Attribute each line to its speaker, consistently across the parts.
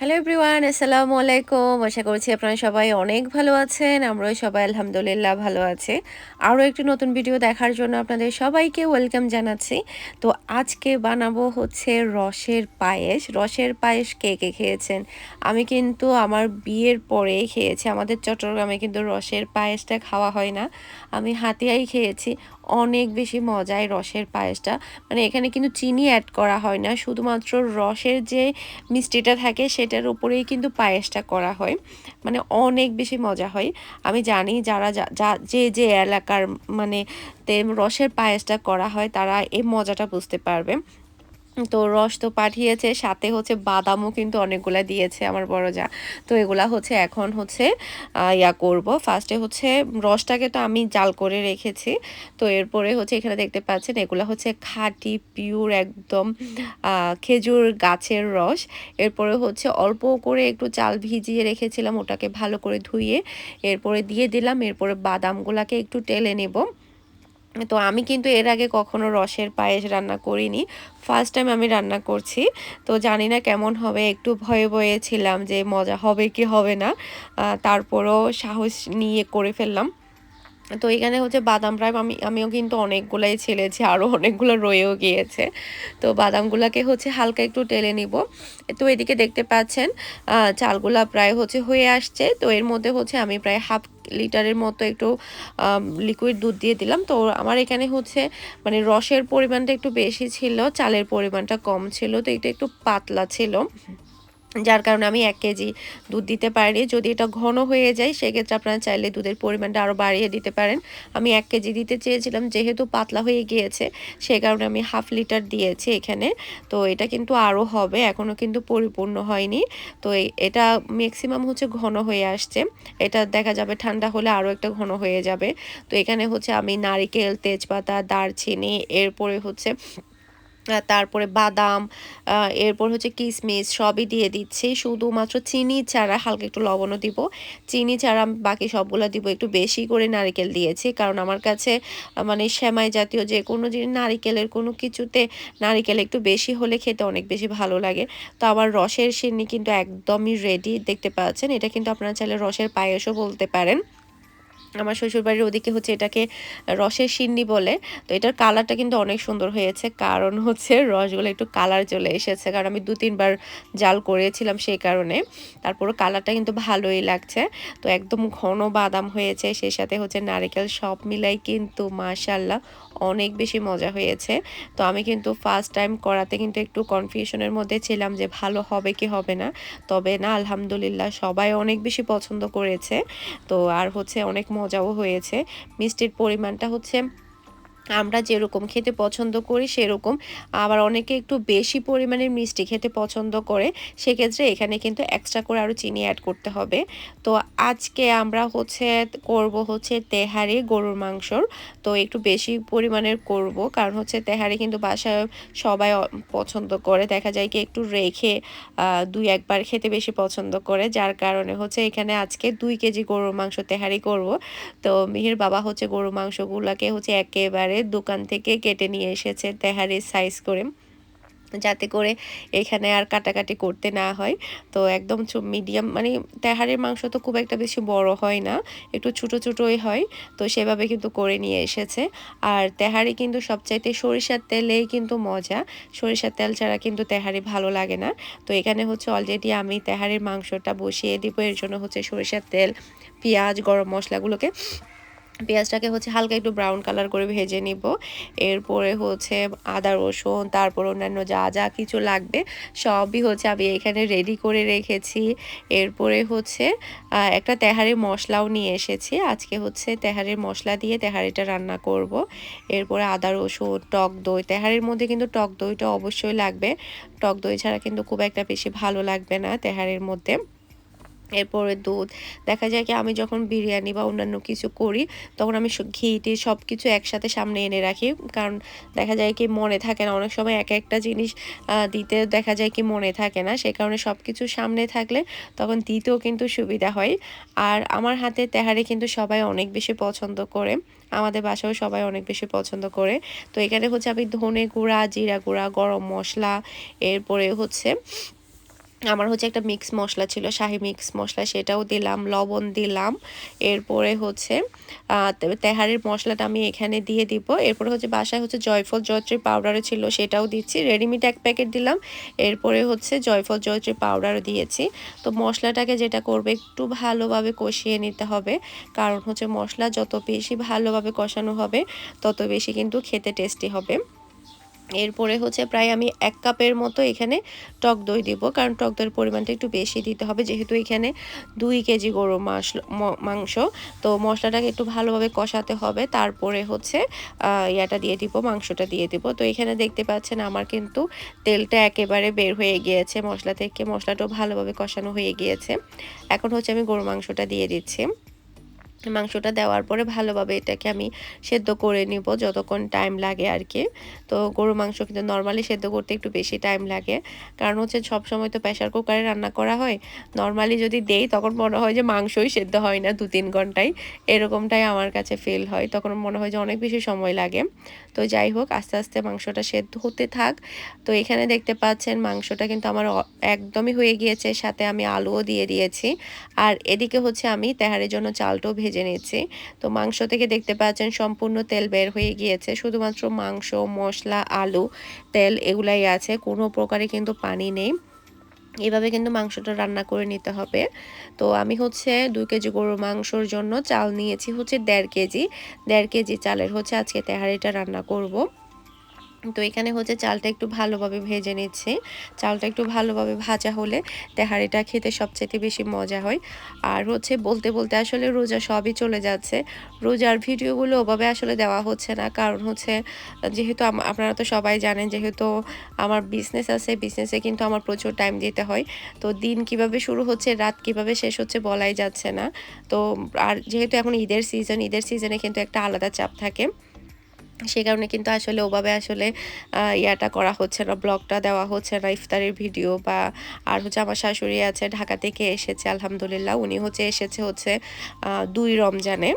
Speaker 1: Hello everyone আসসালামু আলাইকুম আশা করছি আপনারা সবাই অনেক ভালো আছেন। আমরাও সবাই আলহামদুলিল্লাহ ভালো আছি। আরও একটি নতুন ভিডিও দেখার জন্য আপনাদের সবাইকে ওয়েলকাম জানাচ্ছি। তো আজকে বানাবো হচ্ছে রসের পায়েস। রসের পায়েস কে কে খেয়েছেন? আমি কিন্তু আমার বিয়ের পরেই খেয়েছি। আমাদের চট্টগ্রামে কিন্তু রসের পায়েসটা খাওয়া হয় না। আমি হাতিয়াই খেয়েছি। অনেক বেশি মজায় রসের পায়েসটা। মানে এখানে কিন্তু চিনি অ্যাড করা হয় না, শুধুমাত্র রসের যে মিষ্টিটা থাকে সেটার উপরেই কিন্তু পায়েসটা করা হয়। মানে অনেক বেশি মজা হয়। আমি জানি যারা যা, যে যে এলাকার মানে রসের পায়েসটা করা হয় তারা এই মজাটা বুঝতে পারবে। তো রস তো পাঠিয়েছে, সাথে হচ্ছে বাদামও কিন্তু অনেকগুলা দিয়েছে আমার বড় যা। তো এগুলা হচ্ছে এখন হচ্ছে ইয়া করব। ফার্স্টে হচ্ছে রসটাকে তো আমি জাল করে রেখেছি। তো এরপরে হচ্ছে এখানে দেখতে পাচ্ছেন এগুলা হচ্ছে খাঁটি পিওর একদম খেজুর গাছের রস। এরপরে হচ্ছে অল্প করে একটু চাল ভিজিয়ে রেখেছিলাম ওটাকে ভালো করে ধুয়ে। এরপরে দিয়ে দিলাম, এরপরে বাদামগুলাকে একটু টেলে নেব। তো আমি কিন্তু এর আগে কখনো রসের পায়েস রান্না করিনি। ফার্স্ট টাইম আমি রান্না করছি। তো জানি না কেমন হবে, একটু ভয়ে ভয়ে ছিলাম যে মজা হবে কি হবে না। তারপরও সাহস নিয়ে করে ফেললাম। তো এখানে হচ্ছে বাদাম প্রায় আমি, আমিও কিন্তু অনেকগুলাই ছেলেছি আরও অনেকগুলো রয়েও গিয়েছে। তো বাদামগুলোকে হচ্ছে হালকা একটু টেলে নিব। তো এদিকে দেখতে পাচ্ছেন চালগুলা প্রায় হচ্ছে হয়ে আসছে। তো এর মধ্যে হচ্ছে আমি প্রায় হাফ লিটারের মতো একটু লিকুইড দুধ দিয়ে দিলাম। তো আমার এখানে হচ্ছে মানে রসের পরিমাণটা একটু বেশি ছিল, চালের পরিমাণটা কম ছিল। তো এটা একটু পাতলা ছিল। যার কারণে আমি এক কেজি দুধ দিতে পারি যদি এটা ঘন হয়ে যায়, সেক্ষেত্রে আপনারা চাইলে দুধের পরিমাণটা আরও বাড়িয়ে দিতে পারেন। আমি এক কেজি দিতে চেয়েছিলাম, যেহেতু পাতলা হয়ে গিয়েছে, সে কারণে আমি হাফ লিটার দিয়েছি এখানে। তো এটা কিন্তু আরও হবে এখনও কিন্তু পরিপূর্ণ হয়নি। তো এটা ম্যাক্সিমাম হচ্ছে ঘন হয়ে আসছে। এটা দেখা যাবে ঠান্ডা হলে আরও একটা ঘন হয়ে যাবে। তো এখানে হচ্ছে আমি নারিকেল, তেজপাতা, দারচিনি, এরপরে হচ্ছে তারপরে বাদাম এরপর হচ্ছে কিশমিশ সবই দিয়ে দিচ্ছি। শুধুমাত্র চিনি ছাড়া হালকা একটু লবণও দিব। চিনি ছাড়া বাকি সবগুলো দিব। একটু বেশি করে নারিকেল দিয়েছি। কারণ আমার কাছে মানে সেমাই জাতীয় যে কোনো জিনিস, নারিকেলের কোনো কিছুতে নারিকেল একটু বেশি হলে খেতে অনেক বেশি ভালো লাগে। তো আমার রসের সিন্নি কিন্তু একদমই রেডি দেখতে পাচ্ছেন? এটা কিন্তু আপনারা চাইলে রসের পায়েসও বলতে পারেন। আমার শ্বশুরবাড়ির ওদিকে হচ্ছে এটাকে রসের সিন্নি বলে। তো এটার কালারটা কিন্তু অনেক সুন্দর হয়েছে। কারণ হচ্ছে রসগুলো একটু কালার চলে এসেছে। কারণ আমি দু, তিনবার জাল করেছিলাম সেই কারণে। তারপরে কালারটা কিন্তু ভালোই লাগছে। তো একদম ঘন বাদাম হয়েছে। সেই সাথে হচ্ছে নারিকেল সব মিলাই কিন্তু মাশাল্লাহ অনেক বেশি মজা হয়েছে। তো আমি কিন্তু ফার্স্ট টাইম করাতে কিন্তু একটু কনফিউশনের মধ্যে ছিলাম যে ভালো হবে কি হবে না। তবে না, আলহামদুলিল্লাহ সবাই অনেক বেশি পছন্দ করেছে। তো আর হচ্ছে অনেক মজাও হয়েছে। মিষ্টির পরিমাণটা হচ্ছে আমরা যেরকম খেতে পছন্দ করি, সেরকম। আবার অনেকে একটু বেশি পরিমাণের মিষ্টি খেতে পছন্দ করে, সেক্ষেত্রে এখানে কিন্তু এক্সট্রা করে আরও চিনি অ্যাড করতে হবে। তো আজকে আমরা হচ্ছে, করব হচ্ছে তেহারি গরুর মাংসর। তো একটু বেশি পরিমাণের করব, কারণ হচ্ছে তেহারি কিন্তু বাসায় সবাই পছন্দ করে। দেখা যায় কি একটু রেখে দুই একবার খেতে বেশি পছন্দ করে। যার কারণে হচ্ছে এখানে আজকে দুই কেজি গরুর মাংস তেহারি করব। তো মিহির বাবা হচ্ছে গরুর মাংসগুলোকে হচ্ছে একেবারে দোকান থেকে কেটে নিয়ে এসেছে তেহারির সাইজ করে। যাতে করে এখানে আর কাটাকাটি করতে না হয়। তো একদম মিডিয়াম মানে তেহারের মাংস তো খুব একটা বেশি বড় হয় না, একটু ছোটো ছোটোই হয়। তো সেভাবে কিন্তু করে নিয়ে এসেছে। আর তেহারি কিন্তু সবচাইতে সরিষার তেলেই কিন্তু মজা। সরিষার তেল ছাড়া কিন্তু তেহারি ভালো লাগে না। তো এখানে হচ্ছে অলরেডি আমি তেহারির মাংসটা বসিয়ে দিব। এর জন্য হচ্ছে সরিষার তেল, পেঁয়াজ, গরম মশলাগুলোকে পেঁয়াজটাকে হচ্ছে হালকা একটু ব্রাউন কালার করে ভেজে নিব। এরপরে হচ্ছে আদা, রসুন, তারপর অন্যান্য যা যা কিছু লাগবে সবই হচ্ছে আমি এখানে রেডি করে রেখেছি। এরপরে হচ্ছে একটা তেহারির মশলাও নিয়ে এসেছি। আজকে হচ্ছে তেহারির মশলা দিয়ে তেহারিটা রান্না করব। এরপরে আদা, রসুন, টক দই, তেহারির মধ্যে কিন্তু টক দইটা অবশ্যই লাগবে। টক দই ছাড়া কিন্তু খুব একটা বেশি ভালো লাগবে না তেহারির মধ্যে। এরপরে দুধ। দেখা যায় কি আমি যখন বিরিয়ানি বা অন্যান্য কিছু করি, তখন আমি ঘি, টি সব কিছু একসাথে সামনে এনে রাখি। কারণ দেখা যায় কি মনে থাকে না, অনেক সময় এক একটা জিনিস দিতে দেখা যায় কি মনে থাকে না। সে কারণে সব কিছু সামনে থাকলে তখন দিতেও কিন্তু সুবিধা হয়। আর আমার হাতে তেহারি কিন্তু সবাই অনেক বেশি পছন্দ করে। আমাদের বাসাও সবাই অনেক বেশি পছন্দ করে। তো এখানে হচ্ছে আমি ধনে গুঁড়া, জিরা গুঁড়া, গরম মশলা, এরপরে হচ্ছে আমার হচ্ছে একটা মিক্স মশলা ছিল, শাহি মিক্স মশলা, সেটাও দিলাম, লবণ দিলাম। এরপরে হচ্ছে তেহারির মশলাটা আমি এখানে দিয়ে দিব। এরপরে হচ্ছে বাসায় হচ্ছে জয়ফল জয়ত্রী পাউডারও ছিল, সেটাও দিচ্ছি। রেডিমেড এক প্যাকেট দিলাম। এরপরে হচ্ছে জয়ফল জয়ত্রী পাউডারও দিয়েছি। তো মশলাটাকে যেটা করবে, একটু ভালোভাবে কষিয়ে নিতে হবে। কারণ হচ্ছে মশলা যত বেশি ভালোভাবে কষানো হবে, তত বেশি কিন্তু খেতে টেস্টি হবে। এরপরে হচ্ছে প্রায় আমি এক কাপের মতো এখানে টক দই দিব, কারণ টক দইয়ের পরিমাণটা একটু বেশি দিতে হবে। যেহেতু এখানে দুই কেজি গরু মাংস, তো মশলাটাকে একটু ভালোভাবে কষাতে হবে। তারপরে হচ্ছে ইয়াটা দিয়ে দিব, মাংসটা দিয়ে দিব। তো এখানে দেখতে পাচ্ছেন আমার কিন্তু তেলটা একেবারে বের হয়ে গিয়েছে। মশলা থেকে মশলাটাও ভালোভাবে কষানো হয়ে গিয়েছে। এখন হচ্ছে আমি গরু মাংসটা দিয়ে দিচ্ছি। মাংসটা দেওয়ার পরে ভালোভাবে এটাকে আমি সেদ্ধ করে নিব যতক্ষণ টাইম লাগে আর কি তো গরু মাংস কিন্তু নর্মালি সেদ্ধ করতে একটু বেশি টাইম লাগে। কারণ হচ্ছে সব সময় তো প্রেশার কুকারে রান্না করা হয়। নর্মালি যদি দেই তখন মনে হয় যে মাংসই সেদ্ধ হয় না দু তিন ঘন্টায়। এরকমটাই আমার কাছে ফিল হয়। তখন মনে হয় যে অনেক বেশি সময় লাগে। তো যাই হোক, আস্তে আস্তে মাংসটা সেদ্ধ হতে থাক। তো এখানে দেখতে পাচ্ছেন মাংসটা কিন্তু আমার একদমই হয়ে গিয়েছে। সাথে আমি আলুও দিয়ে দিয়েছি। আর এদিকে হচ্ছে আমি তেহারের জন্য চালটাও ভেজে নিচ্ছি। তো মাংস থেকে দেখতে পাচ্ছেন সম্পূর্ণ তেল বের হয়ে গিয়েছে। শুধুমাত্র মাংস, মশলা, আলু, তেল এগুলাই আছে। কোনো প্রকারে কিন্তু পানি নেই। এভাবে কিন্তু মাংসটা রান্না করে নিতে হবে। তো আমি হচ্ছে দুই কেজি গরুর মাংসর জন্য চাল নিয়েছি হচ্ছে দেড় কেজি। দেড় কেজি চালের হচ্ছে আজকে তেহারিটা রান্না করব। তো এখানে হচ্ছে চালটা একটু ভালোভাবে ভেজে নিচ্ছি। চালটা একটু ভালোভাবে ভাজা হলে তেহারিটা খেতে সবচেয়ে বেশি মজা হয়। আর হচ্ছে বলতে বলতে আসলে রোজা সবই চলে যাচ্ছে। রোজার ভিডিওগুলো ওভাবে আসলে দেওয়া হচ্ছে না। কারণ হচ্ছে যেহেতু আপনারা তো সবাই জানেন যেহেতু আমার বিজনেস আছে বিজনেসে কিন্তু আমার প্রচুর টাইম দিতে হয়। তো দিন কীভাবে শুরু হচ্ছে, রাত কীভাবে শেষ হচ্ছে বলাই যাচ্ছে না। তো আর যেহেতু এখন ঈদের সিজন ঈদের সিজনে কিন্তু একটা আলাদা চাপ থাকে। সে কারণে কিন্তু আসলে ওভাবে আসলে ইয়াটা করা হচ্ছে না, ব্লগটা দেওয়া হচ্ছে না, ইফতারের ভিডিও বা আর হচ্ছে আমার শাশুড়ি আছে ঢাকা থেকে এসেছে, আলহামদুলিল্লাহ। উনি হচ্ছে এসেছে হচ্ছে দুই রমজানে।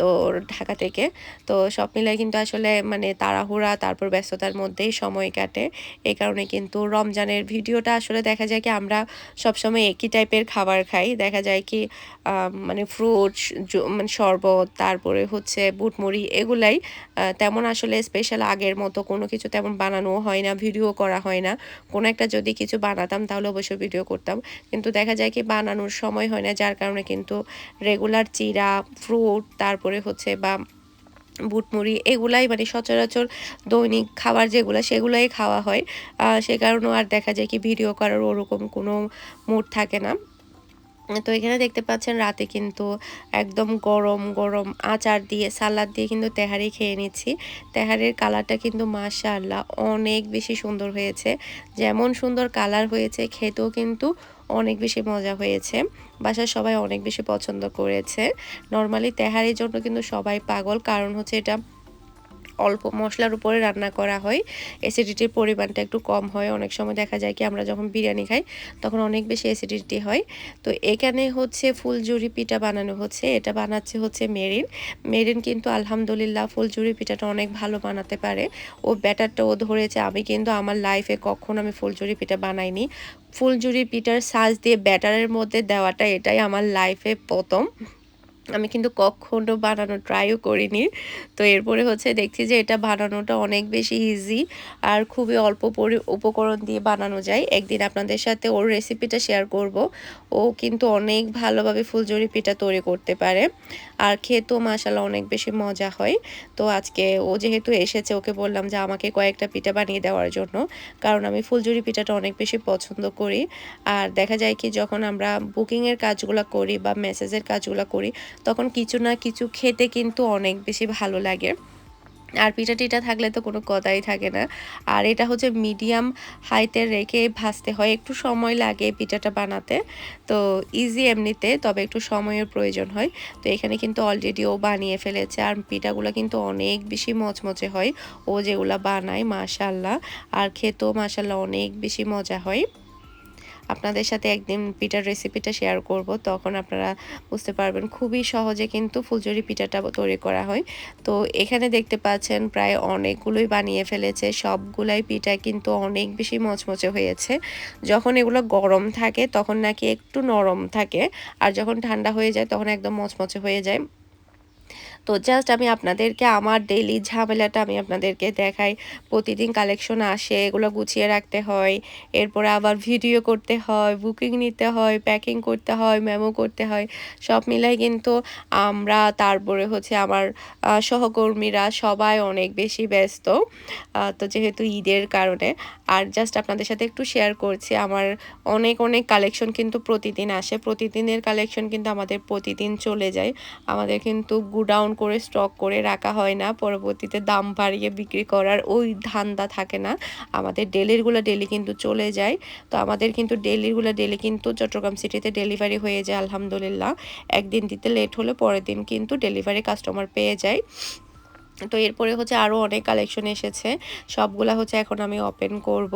Speaker 1: তো ঢাকা থেকে। তো সব মিলে কিন্তু আসলে মানে তাড়াহুড়া, তারপর ব্যস্ততার মধ্যেই সময় কাটে। এই কারণে কিন্তু রমজানের ভিডিওটা আসলে দেখা যায় কি আমরা সবসময় একই টাইপের খাবার খাই। দেখা যায় কি মানে ফ্রুট মানে শরবত, তারপরে হচ্ছে বুটমুড়ি এগুলাই তেমন আসলে স্পেশাল আগের মতো কোনো কিছু তেমন বানানো হয় না, ভিডিও করা হয় না। কোনো একটা যদি কিছু বানাতাম তাহলে অবশ্যই ভিডিও করতাম। কিন্তু দেখা যায় কি বানানোর সময় হয় না, যার কারণে কিন্তু রেগুলার চিরা ফ্রুট তারপরে হচ্ছে বা বুটমুড়ি এগুলাই মানে সচরাচর দৈনিক খাবার যেগুলো সেগুলাই খাওয়া হয়। সে কারণেও আর দেখা যায় কি ভিডিও করার ওরকম কোনো মুড থাকে না। তো এখানে দেখতে পাচ্ছেন রাতে কিন্তু একদম গরম গরম আচার দিয়ে, সালাদ দিয়ে কিন্তু তেহারি খেয়ে নিচ্ছি। তেহারির কালারটা কিন্তু মাশাআল্লাহ অনেক বেশি সুন্দর হয়েছে। যেমন সুন্দর কালার হয়েছে, খেতেও কিন্তু অনেক বেশি মজা হয়েছে। বাসার সবাই অনেক বেশি পছন্দ করেছে। নর্মালি তেহারির জন্য কিন্তু সবাই পাগল। কারণ হচ্ছে এটা অল্প মশলার উপরে রান্না করা হয়। অ্যাসিডিটির পরিমাণটা একটু কম হয়। অনেক সময় দেখা যায় কি, আমরা যখন বিরিয়ানি খাই, তখন অনেক বেশি অ্যাসিডিটি হয়। তো এখানে হচ্ছে ফুলজুরি পিঠা বানানো হচ্ছে। এটা বানাচ্ছে হচ্ছে মেরিন। মেরিন কিন্তু আলহামদুলিল্লাহ ফুলজুরি পিঠাটা অনেক ভালো বানাতে পারে। ও ব্যাটারটা ও ধরেছে। আমি কিন্তু আমার লাইফে কখন আমি ফুলজুরি পিঠা বানাইনি। ফুলজুরি পিঠার সাজ দিয়ে ব্যাটারের মধ্যে দেওয়াটা এটাই আমার লাইফে প্রথম। আমি কিন্তু কখনো বানানো ট্রাইও করিনি। তো এরপরে হচ্ছে দেখছি যে এটা বানানোটা অনেক বেশি ইজি আর খুবই অল্প পরি, উপকরণ দিয়ে বানানো যায়। একদিন আপনাদের সাথে ওর রেসিপিটা শেয়ার করব। ও কিন্তু অনেক ভালোভাবে ফুলজুরি পিঠা তৈরি করতে পারে আর খেতেও মাসালা অনেক বেশি মজা হয়। তো আজকে ও যেহেতু এসেছে, ওকে বললাম যে আমাকে কয়েকটা পিঠা বানিয়ে দেওয়ার জন্য, কারণ আমি ফুলজুরি পিঠাটা অনেক বেশি পছন্দ করি। আর দেখা যায় কি যখন আমরা বুকিংয়ের কাজগুলো করি বা মেসেজের কাজগুলো করি তখন কিছু না কিছু খেতে কিন্তু অনেক বেশি ভালো লাগে। আর পিঠা টিটা থাকলে তো কোনো কথাই থাকে না। আর এটা হচ্ছে মিডিয়াম হাইতে রেখে ভাজতে হয়। একটু সময় লাগে পিঠাটা বানাতে। তো ইজি এমনিতে, তবে একটু সময়ের প্রয়োজন হয়। তো এখানে কিন্তু অলরেডি ও বানিয়ে ফেলেছে। আর পিঠাগুলো কিন্তু অনেক বেশি মচমচে হয়। ও যেগুলো বানায় মাশাল্লাহ আর খেতেও মাশাল্লাহ অনেক বেশি মজা হয়। আপনাদের সাথে একদিন পিঠার রেসিপিটা শেয়ার করব। তখন আপনারা বুঝতে পারবেন, খুবই সহজে কিন্তু ফুলঝুরি পিঠাটা তৈরি করা হয়। তো এখানে দেখতে পাচ্ছেন, প্রায় অনেকগুলোই বানিয়ে ফেলেছে। সবগুলাই পিঠা কিন্তু অনেক বেশি মচমচে হয়েছে। যখন এগুলো গরম থাকে, তখন নাকি একটু নরম থাকে। আর যখন ঠান্ডা হয়ে যায়, তখন একদম মচমচে হয়ে যায়। তো জাস্ট আমি আপনাদেরকে আমার ডেইলি ঝামেলাটা আমি আপনাদেরকে দেখাই। প্রতিদিন কালেকশন আসে, এগুলো গুছিয়ে রাখতে হয়, এরপরে আবার ভিডিও করতে হয় বুকিং নিতে হয় প্যাকিং করতে হয় মেমো করতে হয়, সব মিলাই কিন্তু আমরা তারপরে হচ্ছে আমার সহকর্মীরা সবাই অনেক বেশি ব্যস্ত। তো যেহেতু ঈদের কারণে আর জাস্ট আপনাদের সাথে একটু শেয়ার করছি, আমার অনেক অনেক কালেকশন কিন্তু প্রতিদিন আসে। প্রতিদিনের কালেকশন কিন্তু আমাদের প্রতিদিন চলে যায়। আমাদের কিন্তু গুডাউন করে স্টক করে রাখা হয় না। পরবর্তীতে দাম বাড়িয়ে বিক্রি করার ওই ধান্দা থাকে না। আমাদের ডেলিরগুলো ডেলি কিন্তু চলে যায়। তো আমাদের কিন্তু ডেলিরগুলো ডেলি কিন্তু চট্টগ্রাম সিটিতে ডেলিভারি হয়ে যায়, আলহামদুলিল্লাহ। একদিন দিতে লেট হলে পরের দিন কিন্তু ডেলিভারি কাস্টমার পেয়ে যায়। তো এরপরে হচ্ছে আরও অনেক কালেকশন এসেছে। সবগুলো হচ্ছে এখন আমি ওপেন করব।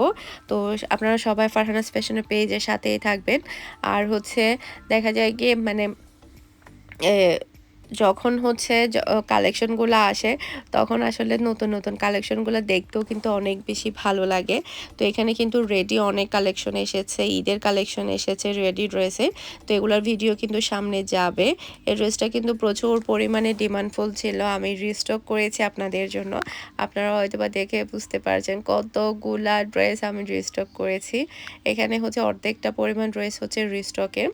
Speaker 1: তো আপনারা সবাই ফারহানাস ফ্যাশনের পেজের সাথেই থাকবেন। আর হচ্ছে দেখা যায় গিয়ে মানে যখন হচ্ছে কালেকশনগুলো আসে, তখন আসলে নতুন নতুন কালেকশনগুলো দেখতেও কিন্তু অনেক বেশি ভালো লাগে। তো এখানে কিন্তু রেডি অনেক কালেকশন এসেছে, ঈদের কালেকশন এসেছে রেডি ড্রেসে তো এগুলোর ভিডিও কিন্তু সামনে যাবে। এই ড্রেসটা কিন্তু প্রচুর পরিমাণে ডিমান্ডফুল ছিল। আমি রিস্টক করেছি আপনাদের জন্য। আপনারা হয়তো বা দেখে বুঝতে পারছেন কতগুলা ড্রেস আমি রিস্টক করেছি। এখানে হচ্ছে অর্ধেকটা পরিমাণ ড্রেস হচ্ছে রিস্টকে